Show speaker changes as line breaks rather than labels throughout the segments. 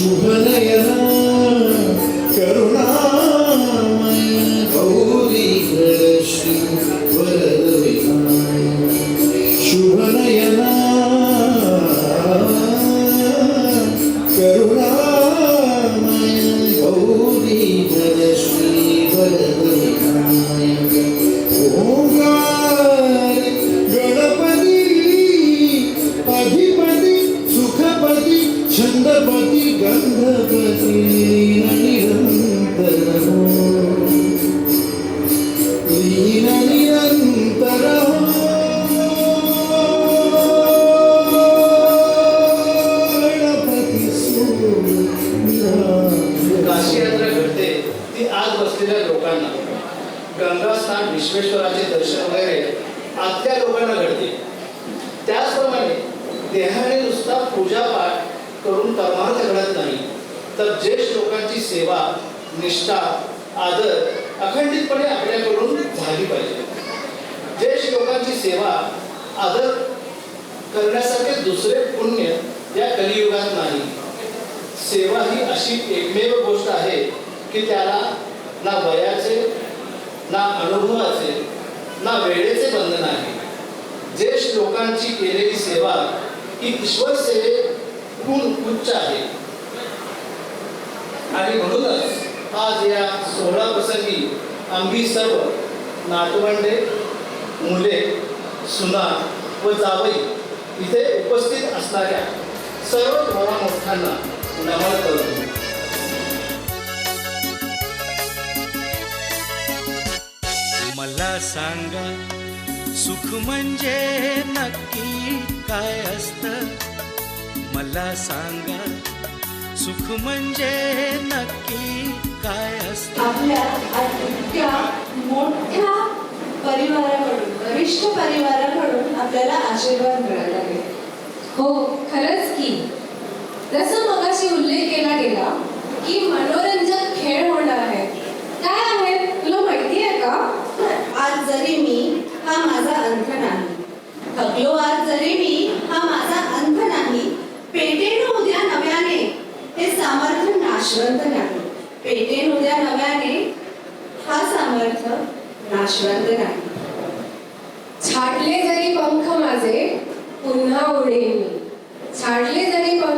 മുഗലയന കരുണ देहाने नुसता पूजापाठ करून परमार्थ घडत नाही. तर ज्येष्ठ लोकांची सेवा निष्ठा आदर अखंडितपणे आपल्याकडून झाली पाहिजे. ज्येष्ठ लोकांची सेवा आदर करण्यासारखे दुसरे पुण्य या कलियुगात नाही. सेवा ही अशी एकमेव गोष्ट आहे की त्याला ना वयाचे ना अनुभवाचे ना वेळेचे बंधन आहे. ज्येष्ठ लोकांची केलेली सेवा की ईश्वर गुण उच्च आहे. आणि म्हणूनच आज या सोहळा प्रसंगी आम्ही सर्व नातवंडे मुले सुना व जावई इथे उपस्थित असणाऱ्या सर्व थोरा मोठ्यांना नमन करतो
मला सांगा सुख म्हणजे नक्की काय असत? मला सांगा सुख म्हणजे नक्की काय असत?
आपल्या इतक्या मोठ्या परिवाराकडून वरिष्ठ परिवाराकडून आपल्याला आशीर्वाद मिळाला
हो खरंच की. जसं मगाशी उल्लेख केला गेला की मनोरंजक खेळ होणार आहे. काय आहे? तुला माहिती आहे का?
जरी मी हा माझा अंत नाही. थकलो आज जरी मी हा माझा अंत नाही पेटेन उद्या नव्याने. हे सामर्थ्य नाशवंत नाही. पेटेन उद्या नव्याने हा सामर्थ्य नाशवंत नाही.
छाटले जरी पंख माझे पुन्हा उडेन मी. छाटले जरी पंख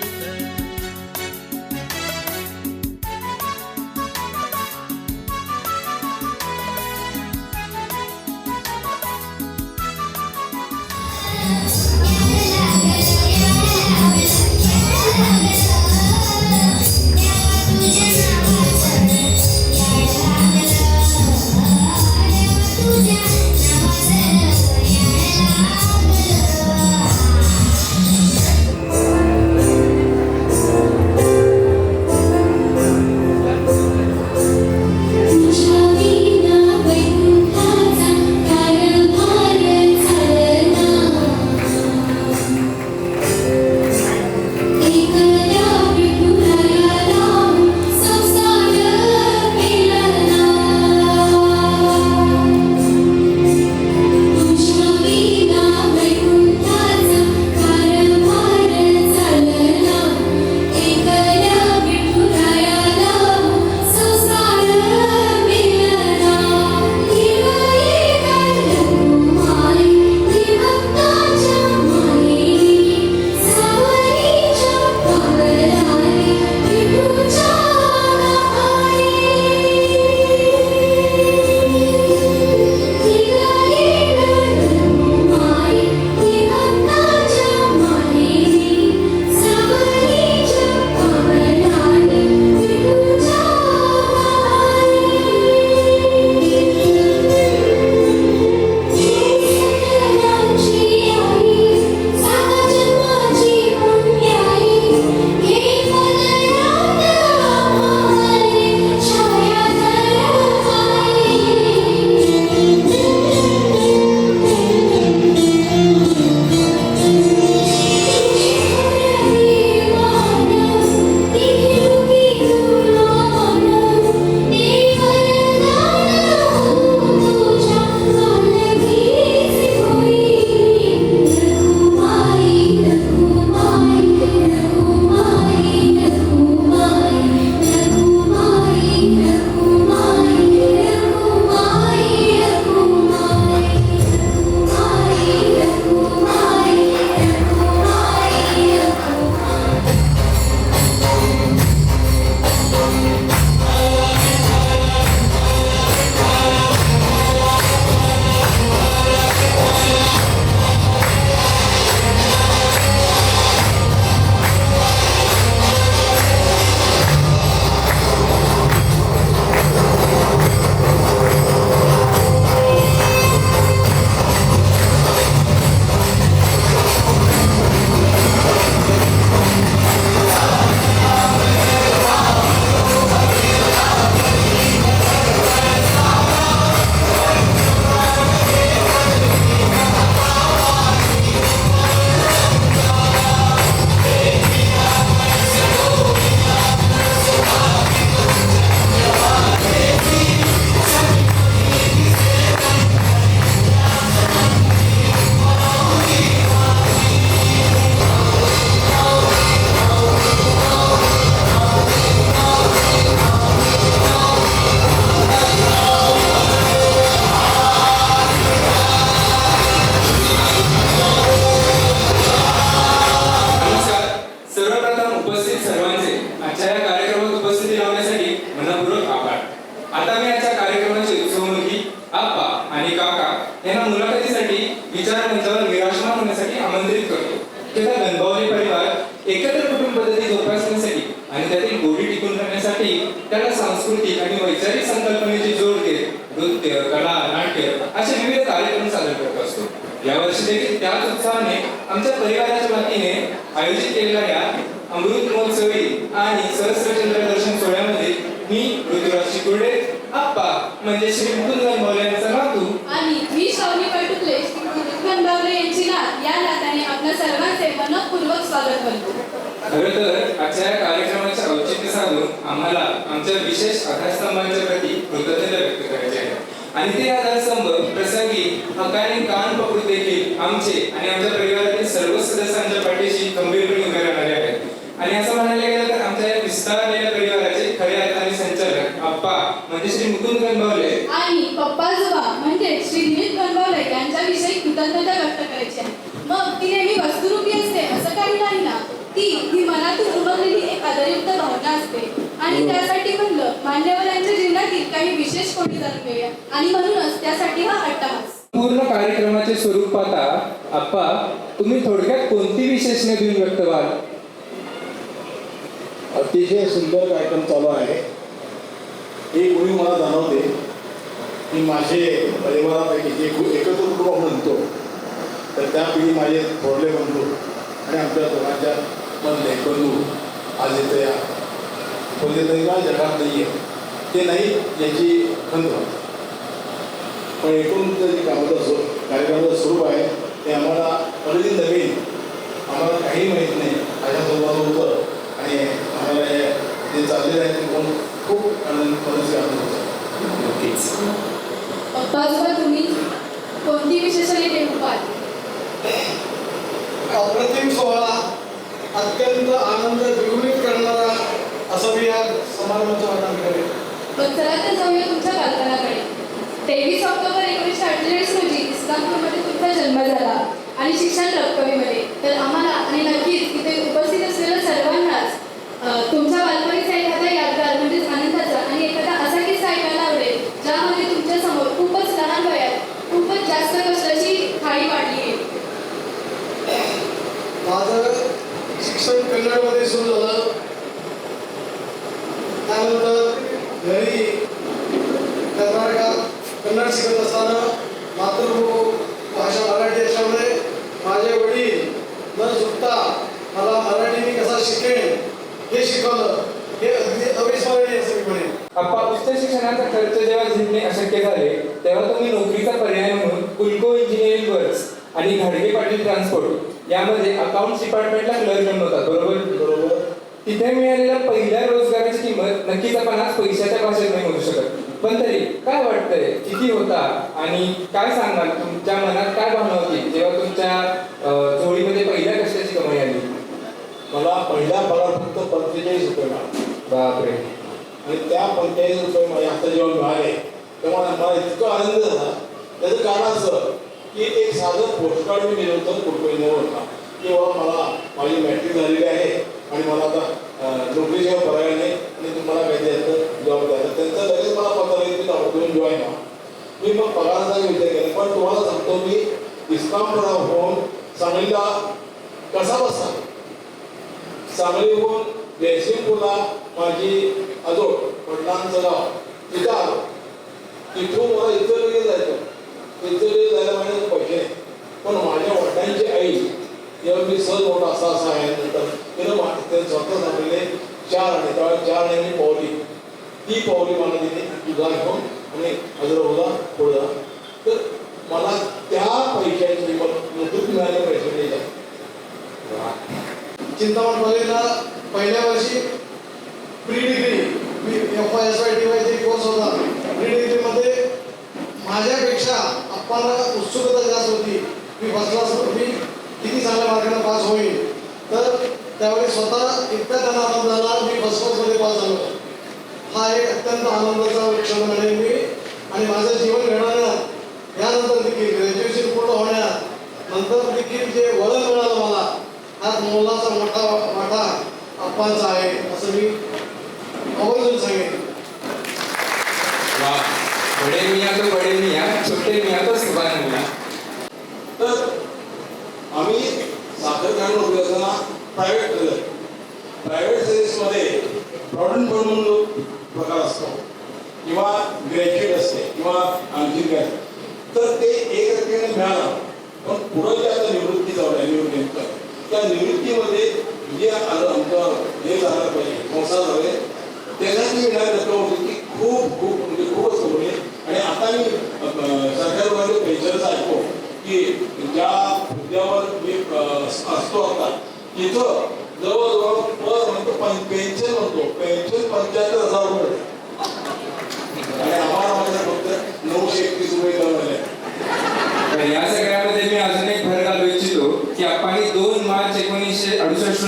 स्वागत करतो
खरं तर आजच्या या कार्यक्रमाचे औचित्य साधून आम्हाला आमच्या विशेष आधारस्तंभांच्या प्रती कृतज्ञता व्यक्त करायची आहे. आणि ते आधारस्तंभ प्रसंगी हक्काने कान पकडून देखील आमचे आणि आमच्या परिवारातील सर्व सदस्यांच्या पाठीशी खंबीरपणे उभे राहणारे आहेत. आणि असं म्हणायला गेलं तर आमच्या या विस्तारलेल्या परिवाराचे खरे अर्थाने संचालक आप्पा म्हणजे श्री मुकुंद गणभावले
आणि पप्पाजोबा म्हणजे श्री दिलीप गणभावले यांच्याविषयी कृतज्ञता व्यक्त करायची आहे. मग ती नेहमी वस्तुरूपी असते असं काही नाही ना ती ही मनातून उमगलेली एक आदरयुक्त भावना असते. आणि त्यासाठी म्हणलं मान्यवरांच्या जीवनातील काही विशेष कोणी जाणून घेऊया. आणि म्हणूनच त्यासाठी हा अट्टहास.
पूर्ण कार्यक्रमाचे स्वरूप पाहता आप्पा तुम्ही थोडक्यात कोणती विशेषणे देऊन व्यक्त व्हाल?
अतिशय सुंदर कार्यक्रम चालू आहे. एक उणीव मला जाणवते की माझे परिवारापैकी जे एकत्र कुटुंब म्हणतो तर त्यापैकी माझे थोरले बंधू आणि आमच्या दोघांच्या मधले बंधू आज इथे या. कोणते तरी का? जगात नाही आहे ते नाही याची खंत. पण एकूण जे कामाचं स्व कार्यक्रमाचं स्वरूप आहे ते आम्हाला अगदी नवीन आम्हाला काही माहीत नाही. अशा स्वरूपाचं होतं. आणि आम्हाला हे जे चाललेलं आहे ते बघून खूप आनंद मनस्वी आनंद होतो. नक्कीच.
तुम्ही कोणती पाहाल
अप्रतिम सोहळा अत्यंत आनंद द्विगुणित करणारा असं मी या समारंभाचं वर्णन करेन.
पण जाऊया तुमच्या बालपणाकडे. तेवीस ऑक्टोबर एकोणीसशे अठ्ठेचाळीस रोजी इस्लामपूरमध्ये तुमचा जन्म झाला आणि शिक्षण रक्कमेमध्ये. तर आम्हाला आणि नक्कीच इथे उपस्थित असलेल्या सर्वांनाच अं, तुमच्या बालपणीचा एखादा यादगार म्हणजेच आनंदाचा आणि एखादा असा किस्सा ऐकायला आवडेल ज्यामध्ये तुमच्यासमोर खूपच लहान वयात खूपच जास्त कष्टाची थाळी वाढली आहे
माझं शिक्षण कन्नडमध्ये सुरू झालं त्यानंतर घरी कर्नाटकात कन्नड शिकत असताना मातृभू भाषा मराठी असल्यामुळे माझे वडील न चुकता मला मराठी मी कसा शिकेन हे शिकवलं हे अगदी अविस्मरणीय असं मी म्हणेन
आप्पा उच्च शिक्षणाचा खर्च जेव्हा झेपणे अशक्य झाले तेव्हा तुम्ही नोकरीचा पर्याय म्हणून कुलको इंजिनिअरिंग वर्क्स आणि घाडगे पाटील ट्रान्सपोर्ट यामध्ये अकाउंट्स डिपार्टमेंटला क्लर्क म्हणून होतात बरोबर
बरोबर
तिथे मिळालेल्या पहिल्या रोजगाराची किंमत नक्कीच आपण आज पैशाच्या भाषेत नाही म्हणू शकत पण तरी काय वाटतंय किती होता आणि काय सांगाल तुमच्या मनात काय भावना होती जेव्हा झोळीमध्ये पहिल्या कष्टाची कमाई आली?
मला पहिला पगार फक्त पंचेचाळीस रुपये मिळाला.
बापरे.
आणि त्या पंचेचाळीस रुपये मला आता जेव्हा मिळाले तेव्हा मला इतका आनंद झाला. त्याचं कारण असं की एक साधं पोस्टकार्ड मी दिलं होतं कुटुंबीवर होता. की बाबा मला माझी मॅट्रिक झालेली आहे आणि मला आता पर्याय नाही आणि तुम्हाला काही द्यायचं जॉब द्यायचं त्यांचं लगेच मला पत्र येईल की जॉईन व्हा मी मग पगाराचा विचार केला पण तुम्हाला सांगतो मी इस्लामपुरा होऊन सांगलीला कसा बसला? सांगलीहून जयसिंगपूरला माझी आजोळ वडिलांचं गाव तिथं आलो. तिथून मला इतर वेळी जायचं. इतर वेळी जायला माझ्याकडे पैसे नाही. पण माझ्या वडिलांची आई जेव्हा मी सहज मोठा असा असा आहे नंतर तिनं मा- स्वतः सांगितले चार आणि त्यावेळेस चार आणि मी पावली. ती पावली मला तिने दुधा घेऊन आणि हजर होता पुढे तर मला त्या पैशाची मला नोकरी मिळाल्या पैसे द्यायला
चिंतामण कॉलेजला पहिल्या वर्षी प्री डिग्री मी F Y S Y T वायचे course होता. प्री डिग्रीमध्ये माझ्यापेक्षा आपल्याला उत्सुकता जास्त होती. मी बसला क्लास मी किती चांगल्या मार्गाने पास होईल तर त्यावेळी स्वतः इतका त्यांना आनंद झाला मी फर्स्ट पास झालो. हा एक अत्यंत आनंदाचा क्षण म्हणेन मी आणि माझं जीवन घडवण्यात यानंतर देखील ग्रॅज्युएशन पूर्ण होण्यात नंतर देखील जे वळण मिळालं मला हा मोलाचा मोठा वाटा अप्पांचा आहे असं मी आवर्जून सांगेन.
बडे मिया तो बडे मिया ते मी आता सुभान मुला
तर आम्ही साखर कारखाना उभी असताना प्रायव्हेट प्रायव्हेट सर्व्हिसमध्ये प्रॉडक्ट म्हणून प्रकार असतो. किंवा ग्रॅज्युएट असते किंवा आणखी काय. तर ते एक मिळालं. पण पुढं जे आता निवृत्ती जाऊन आहे निवृत्ती त्या निवृत्तीमध्ये जे आलं आमचं हे झालं पाहिजे संसार झाले त्यांना ती मिळाली रक्कम होती की खूप खूप म्हणजे खूपच कमी आणि आता मी सरकारमध्ये पेन्शनच ऐकतो की ज्या हुद्द्यावर मी असतो आता तिथं जवळजवळ पर म्हणतो पेन्शन म्हणतो पेन्शन पंच्याहत्तर हजार रुपये. आणि आम्हाला माझ्या नऊशे एकतीस रुपये कळवले
तर या सगळ्यामध्ये मी अजून एक भर घालू इच्छितो की आपण दोन मार्च एकोणीसशे अडुसष्ट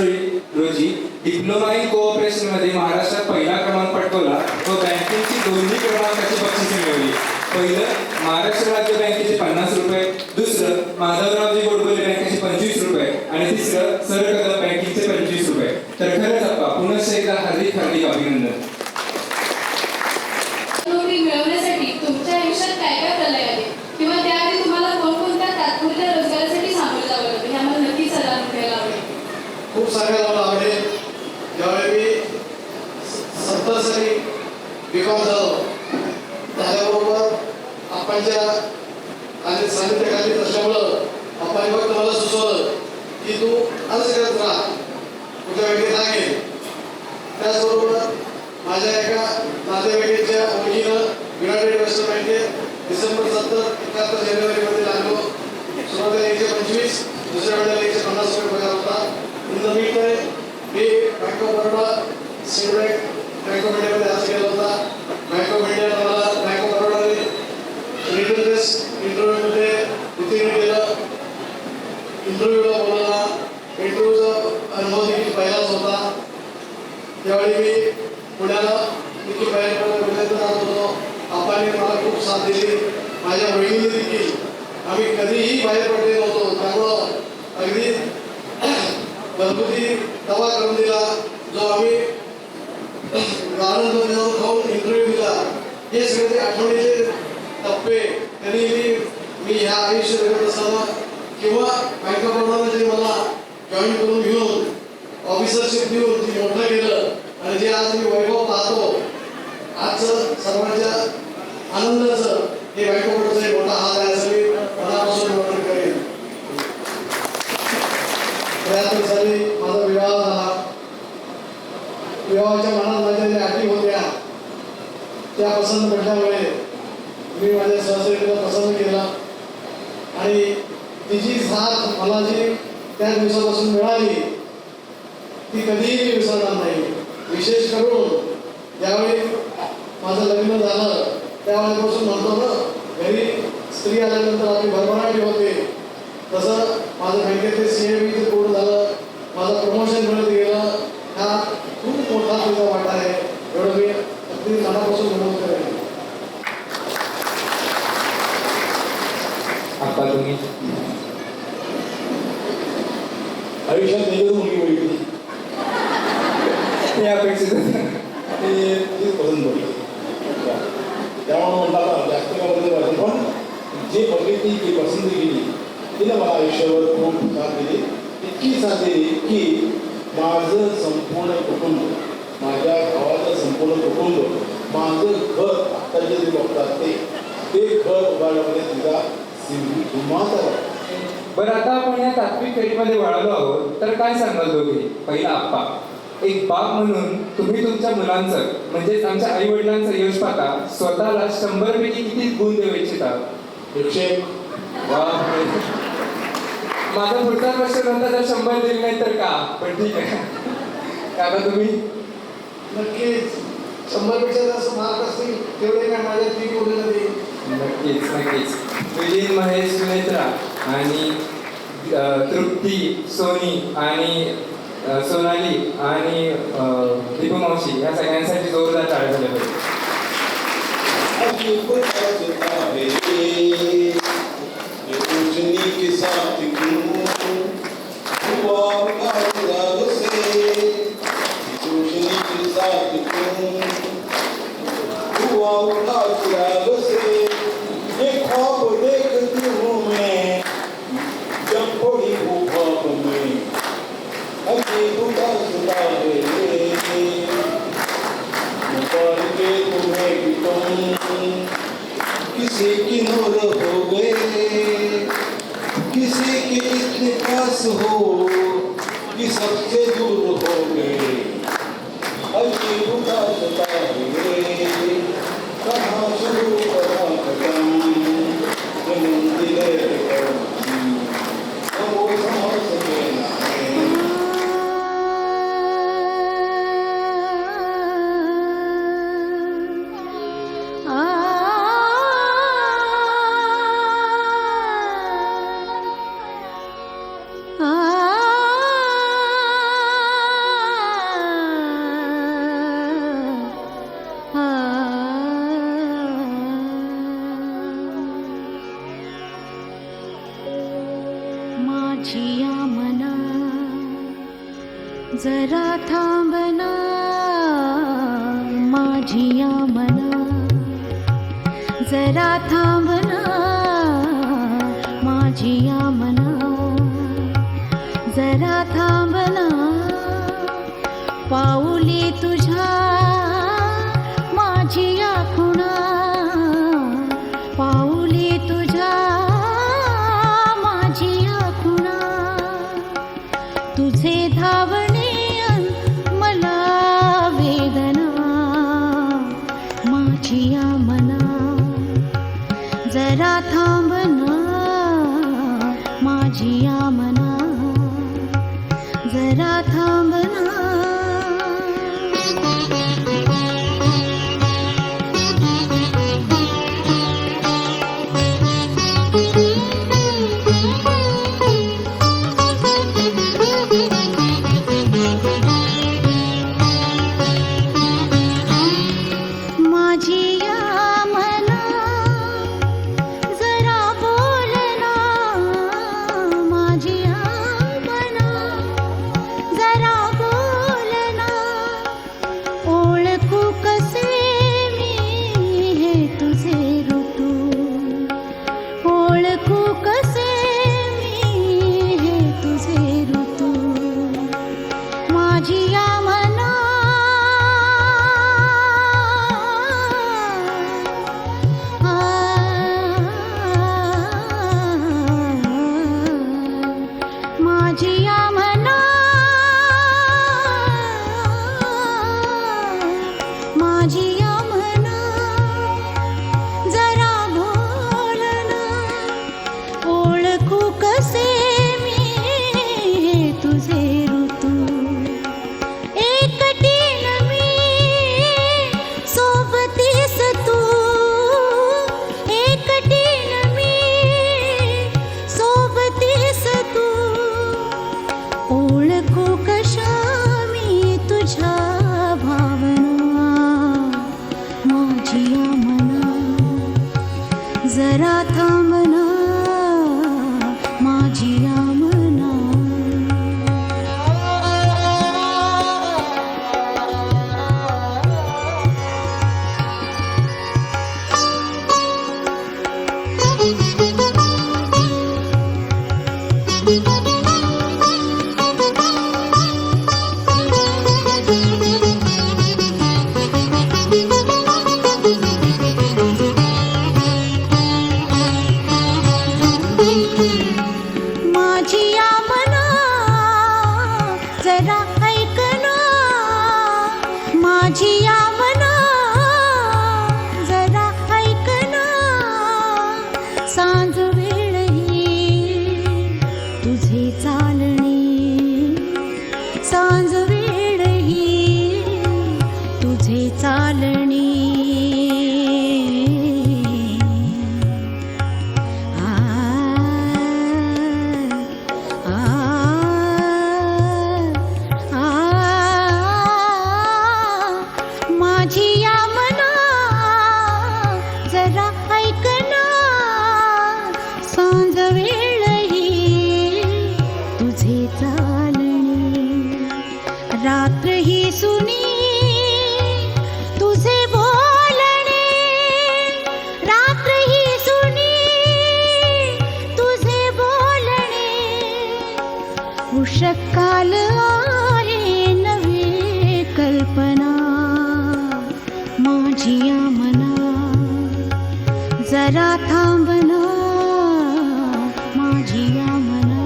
रोजी डिप्लोमा इन कोऑपरेशनमध्ये महाराष्ट्रात पहिला क्रमांक पटकवला. व बँकेची दोन्ही क्रमांकाची बक्षिसे मिळवली. पहिलं महाराष्ट्र राज्य बँकेचे पन्नास रुपये. दुसरं माधवरावजी गोडबोले बँकेचे पंचवीस रुपये. आणि तिसरं सर कदम बँकेचे पंचवीस रुपये. तर खरंच अप्पा पुनश्च एकदा हार्दिक हार्दिक अभिनंदन.
देवाच्या मनात माझ्या ज्या अटी होत्या त्या पसंत पडल्यामुळे मी माझ्या सहसरीला पसंत केला. आणि तिची साथ मला जी त्या दिवसापासून मिळाली ती कधीही मी विसरणार नाही. विशेष करून ज्यावेळी माझं लग्न झालं त्यावेळेपासून म्हणतो ना घरी स्त्री आल्यानंतर आपली भरभराटी होते. तसं माझं बँकेचे सी एम पूर्ण झालं माझं प्रमोशन मिळते तुझा वाटा आहे एवढं मी अगदी मनापासून नमूद करेन.
आप्पा तुम्ही?
आयुष्यात एकच मुलगी बघितली
हे अपेक्षित.
ते तीच पसंत पडली त्यामुळे म्हणतात जास्त कामामध्ये पाहिजे पण जे बघितली जी पसंती केली तिने मला आयुष्यावर खूप साथ दिली. इतकी साथ दिली की माझं संपूर्ण कुटुंब माझ्या गावाचं संपूर्ण कुटुंब माझं घर आता जे बघतात ते ते घर उभारण्यामध्ये तिचा धुमाचा
बरं आता आपण या तात्विक करीमध्ये वळालो आहोत तर काय सांगाल दोघे? पहिला आप्पा. एक बाप म्हणून तुम्ही तुमच्या मुलांचं म्हणजेच आमच्या आई वडिलांचं यश पाहता स्वतःला शंभर पैकी किती गुण देऊ इच्छिता?
एकशे.
माझा पुढचा प्रश्न नंतर जर शंभर दिले नाही तर का? पण ठीक आहे. आता तुम्ही?
नक्कीच. शंभरपेक्षा जास्त मार्क असतील तेवढे काय माझ्या ती बोलले नाही
नक्कीच नक्कीच. विलीन महेश सुनेत्रा आणि तृप्ती सोनी आणि सोनाली आणि दीपू मावशी या सगळ्यांसाठी जोरदार टाळ्या झाल्या पाहिजे
जिया मना जरा थांबना माझिया मना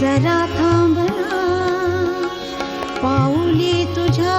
जरा थांबना पाऊली तुझ्या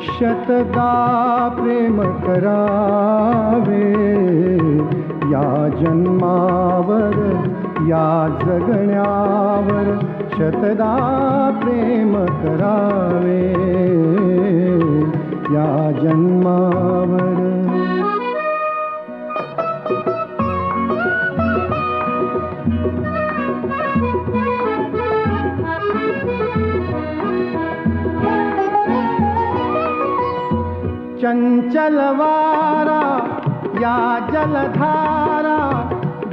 शतदा प्रेम करावे। या जन्मावर या जगण्यावर शतदा प्रेम करावे। या जन्मावर चञ्चलवारा या जलधारा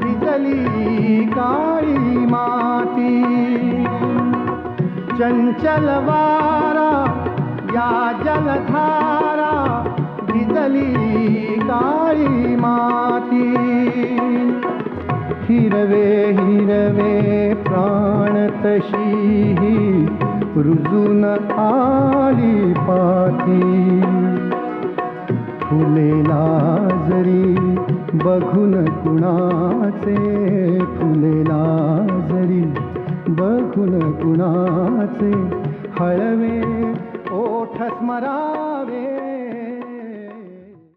विजली काली मा चञ्चलवारा या जलधारा विजली काली हिरवे हिरवे हीरवे रुजुन आली पाती। फुलेला जरी बघून कुणाचे फुलेला जरी बघून कुणाचे हळवे ओठ स्मरावे.